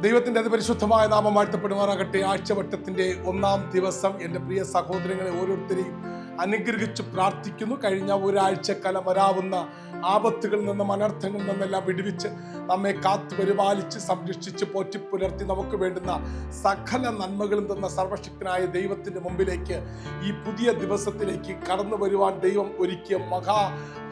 ദൈവത്തിന്റെ അതിപരിശുദ്ധമായ നാമം വാഴ്ത്തപ്പെടുമാറാകട്ടെ. ആഴ്ചവട്ടത്തിന്റെ ഒന്നാം ദിവസം എന്റെ പ്രിയ സഹോദരങ്ങളെ ഓരോരുത്തരെയും അനുഗ്രഹിച്ച് പ്രാർത്ഥിക്കുന്നു. കഴിഞ്ഞ ഒരാഴ്ചക്കാലം വരാവുന്ന ആപത്തുകളിൽ നിന്നും അനർത്ഥങ്ങളിൽ നിന്നെല്ലാം വിടുവിച്ച് നമ്മെ കാത്തു പരിപാലിച്ച് സംരക്ഷിച്ച് പോറ്റി പുലർത്തി നമുക്ക് വേണ്ടുന്ന സകല നന്മകളും തന്ന സർവശക്തനായ ദൈവത്തിന്റെ മുമ്പിലേക്ക് ഈ പുതിയ ദിവസത്തിലേക്ക് കടന്നു വരുവാൻ ദൈവം ഒരുക്കിയ മഹാ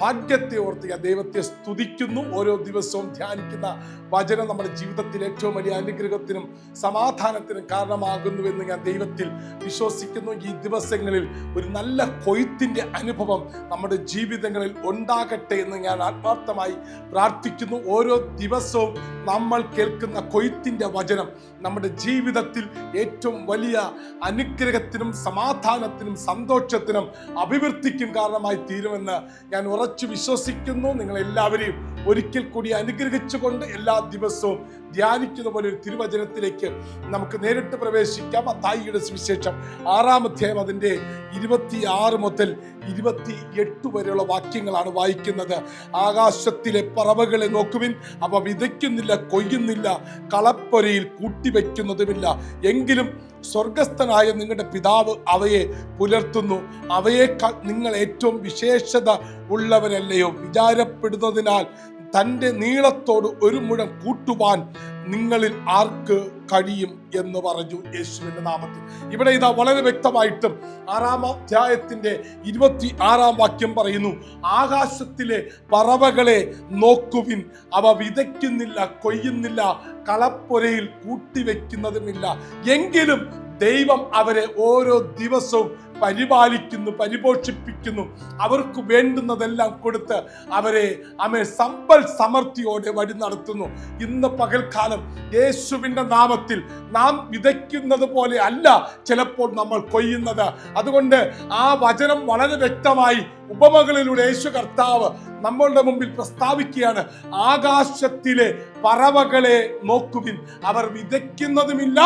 ഭാഗ്യത്തെ ഓർത്തുക ദൈവത്തെ സ്തുതിക്കുന്നു. ഓരോ ദിവസവും ധ്യാനിക്കുന്ന വചനം നമ്മുടെ ജീവിതത്തിൽ ഏറ്റവും വലിയ അനുഗ്രഹത്തിനും സമാധാനത്തിനും കാരണമാകുന്നുവെന്ന് ഞാൻ ദൈവത്തിൽ വിശ്വസിക്കുന്നു. ഈ ദിവസങ്ങളിൽ ഒരു നല്ല കൊയ്ത്തിന്റെ അനുഭവം നമ്മുടെ ജീവിതങ്ങളിൽ ഉണ്ടാകട്ടെ എന്ന് ഞാൻ ആത്മാർത്ഥമായി പ്രാർത്ഥിക്കുന്നു. ഓരോ ദിവസവും നമ്മൾ കേൾക്കുന്ന കൊയ്ത്തിന്റെ വചനം നമ്മുടെ ജീവിതത്തിൽ ഏറ്റവും വലിയ അനുഗ്രഹത്തിനും സമാധാനത്തിനും സന്തോഷത്തിനും അഭിവൃദ്ധിക്കും കാരണമായി തീരുമെന്ന് ഞാൻ ഉറച്ചു വിശ്വസിക്കുന്നു. നിങ്ങളെല്ലാവരെയും ഒരിക്കൽ കൂടി അനുഗ്രഹിച്ചുകൊണ്ട് എല്ലാ ദിവസവും ധ്യാനിക്കുന്ന പോലെ ഒരു തിരുവചനത്തിലേക്ക് നമുക്ക് നേരിട്ട് പ്രവേശിക്കാം. അത്തായിയുടെ സുവിശേഷം ആറാം അധ്യായം അതിന്റെ ഇരുപത്തി ആറ് മുതൽ ഇരുപത്തി എട്ട് വരെയുള്ള വാക്യങ്ങളാണ് വായിക്കുന്നത്. ആകാശത്തിലെ പറവകളെ നോക്കുവിൻ. അവ വിതയ്ക്കുന്നില്ല കൊയ്യുന്നില്ല കളപ്പൊരയിൽ കൂട്ടിവെക്കുന്നതുമില്ല. എങ്കിലും സ്വർഗസ്ഥനായ നിങ്ങളുടെ പിതാവ് അവയെ പുലർത്തുന്നു. അവയേക്കാൾ നിങ്ങൾ ഏറ്റവും വിശേഷത ഉള്ളവരല്ലയോ വിചാരപ്പെടുന്നതിനാൽ തന്റെ നീളത്തോട് ഒരു മുഴം കൂട്ടുവാൻ നിങ്ങളിൽ ആർക്ക് കഴിയും എന്ന് പറഞ്ഞു യേശുവിന്റെ നാമത്തിൽ. ഇവിടെ ഇതാ വളരെ വ്യക്തമായിട്ടും ആറാം അധ്യായത്തിന്റെ ഇരുപത്തി ആറാം വാക്യം പറയുന്നു ആകാശത്തിലെ പറവകളെ നോക്കുവിൻ അവ വിതയ്ക്കുന്നില്ല കൊയ്യുന്നില്ല കളപ്പൊരയിൽ കൂട്ടിവെക്കുന്നതുമില്ല. എങ്കിലും ദൈവം അവരെ ഓരോ ദിവസവും പരിപാലിക്കുന്നു പരിപോഷിപ്പിക്കുന്നു. അവർക്ക് വേണ്ടുന്നതെല്ലാം കൊടുത്ത് അവരെ അമ്മ സമ്പൽ സമൃദ്ധിയോടെ വഴി നടത്തുന്നു. ഇന്ന് പകൽക്കാലം യേശുവിന്റെ നാമത്തിൽ നാം വിതയ്ക്കുന്നത് പോലെ അല്ല ചിലപ്പോൾ നമ്മൾ കൊയ്യുന്നത്. അതുകൊണ്ട് ആ വചനം വളരെ വ്യക്തമായി ഉപമകളിലൂടെ യേശു കർത്താവ് നമ്മളുടെ മുമ്പിൽ പ്രസ്താവിക്കുകയാണ് ആകാശത്തിലെ പറവകളെ നോക്കുവിൻ. അവർ വിതയ്ക്കുന്നതുമില്ല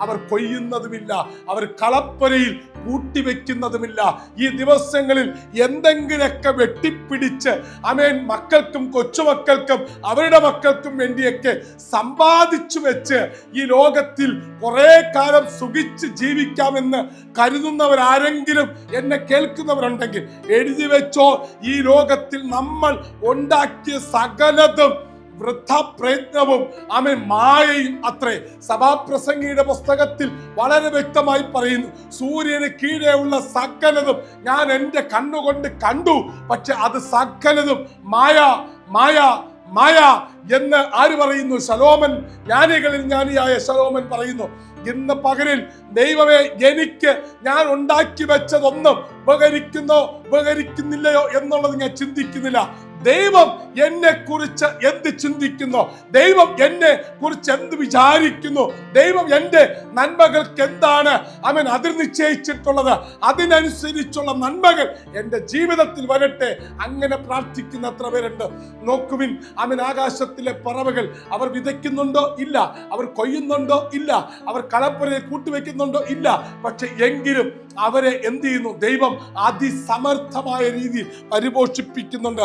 അവർ കൊയ്യുന്നതുമില്ല അവർ കളപ്പൊരയിൽ കൂട്ടിവെക്കുന്നതുമില്ല. ഈ ദിവസങ്ങളിൽ എന്തെങ്കിലുമൊക്കെ വെട്ടിപ്പിടിച്ച് അമേൻ മക്കൾക്കും കൊച്ചുമക്കൾക്കും അവരുടെ മക്കൾക്കും വേണ്ടിയൊക്കെ സമ്പാദിച്ചു വെച്ച് ഈ ലോകത്തിൽ കുറെ കാലം സുഖിച്ച് ജീവിക്കാമെന്ന് കരുതുന്നവരാരെങ്കിലും എന്നെ കേൾക്കുന്നവരുണ്ടെങ്കിൽ എഴുതി വെച്ചോ ഈ ലോകത്തിൽ നമ്മൾ ഉണ്ടാക്കിയ സകലതും വൃദ്ധപ്രയത്നവും ആമേ മായയും അത്രേ. സഭാപ്രസംഗിയുടെ പുസ്തകത്തിൽ വളരെ വ്യക്തമായി പറയുന്നു സൂര്യന് കീഴെയുള്ള സകലതും ഞാൻ എന്റെ കണ്ണുകൊണ്ട് കണ്ടു പക്ഷെ അത് സകലതും മായ മായ മായ എന്ന് ആര് പറയുന്നു? സലോമൻ ജ്ഞാനികളിൽ ജ്ഞാനിയായ സലോമൻ പറയുന്നു ഇന്ന് പകലിൽ ദൈവമേ എനിക്ക് ഞാൻ ഉണ്ടാക്കി വെച്ചതൊന്നും ഉപകരിക്കുന്നോ ഉപകരിക്കുന്നില്ലയോ എന്നുള്ളത് ഞാൻ ചിന്തിക്കുന്നില്ല. ദൈവം എന്നെ കുറിച്ച് എന്ത് ചിന്തിക്കുന്നു? ദൈവം എന്നെ കുറിച്ച് എന്ത് വിചാരിക്കുന്നു? ദൈവം എന്റെ നന്മകൾക്ക് എന്താണ് അവൻ അതിർ നിശ്ചയിച്ചിട്ടുള്ളത്? അതിനനുസരിച്ചുള്ള നന്മകൾ എന്റെ ജീവിതത്തിൽ വരട്ടെ. അങ്ങനെ പ്രാർത്ഥിക്കുന്ന എത്ര പേരുണ്ട്. നോക്കുവിൻ അവൻ ആകാശത്തിലെ പറവകൾ അവർ വിതയ്ക്കുന്നുണ്ടോ? ഇല്ല. അവർ കൊയ്യുന്നുണ്ടോ? ഇല്ല. അവർ കളപ്പുരയെ കൂട്ടിവെക്കുന്നുണ്ടോ? ഇല്ല. പക്ഷെ എങ്കിലും അവരെ എന്ത് ചെയ്യുന്നു? ദൈവം അതിസമർത്ഥമായ രീതിയിൽ പരിപോഷിപ്പിക്കുന്നുണ്ട്.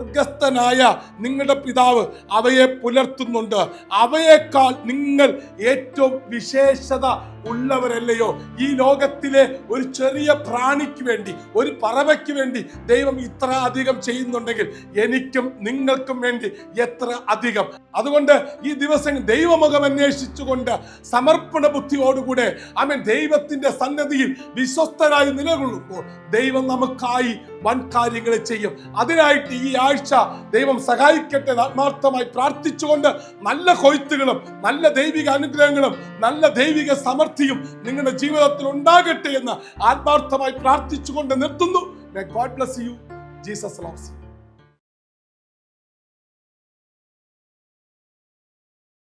സ്വർഗസ്ഥനായ നിങ്ങളുടെ പിതാവ് അവയെ പുലർത്തുന്നുണ്ട്. അവയേക്കാൾ നിങ്ങൾ ഏറ്റവും വിശേഷത ഉള്ളവരല്ലയോ? ഈ ലോകത്തിലെ ഒരു ചെറിയ പ്രാണിക്ക് വേണ്ടി ഒരു പറവയ്ക്ക് വേണ്ടി ദൈവം ഇത്ര അധികം ചെയ്യുന്നുണ്ടെങ്കിൽ എനിക്കും നിങ്ങൾക്കും വേണ്ടി എത്ര അധികം? അതുകൊണ്ട് ഈ ദിവസം ദൈവമുഖം അന്വേഷിച്ചുകൊണ്ട് സമർപ്പണ ബുദ്ധിയോടുകൂടെ അവൻ ദൈവത്തിന്റെ സന്നദ്ധിയിൽ വിശ്വസ്തരായി നിലകൊള്ളുമ്പോൾ ദൈവം നമുക്കായി വൻ കാര്യങ്ങൾ ചെയ്യും. അതിനായിട്ട് ഈ ആഴ്ച ദൈവം സഹായിക്കട്ടെ ആത്മാർത്ഥമായി പ്രാർത്ഥിച്ചുകൊണ്ട് നല്ല കൊയ്ത്തുകളും നല്ല ദൈവിക അനുഗ്രഹങ്ങളും നല്ല ദൈവിക സമൃദ്ധിയും നിങ്ങളുടെ ജീവിതത്തിൽ ഉണ്ടാകട്ടെ എന്ന് ആത്മാർത്ഥമായി പ്രാർത്ഥിച്ചുകൊണ്ട് നിർത്തുന്നു. God bless you Jesus loves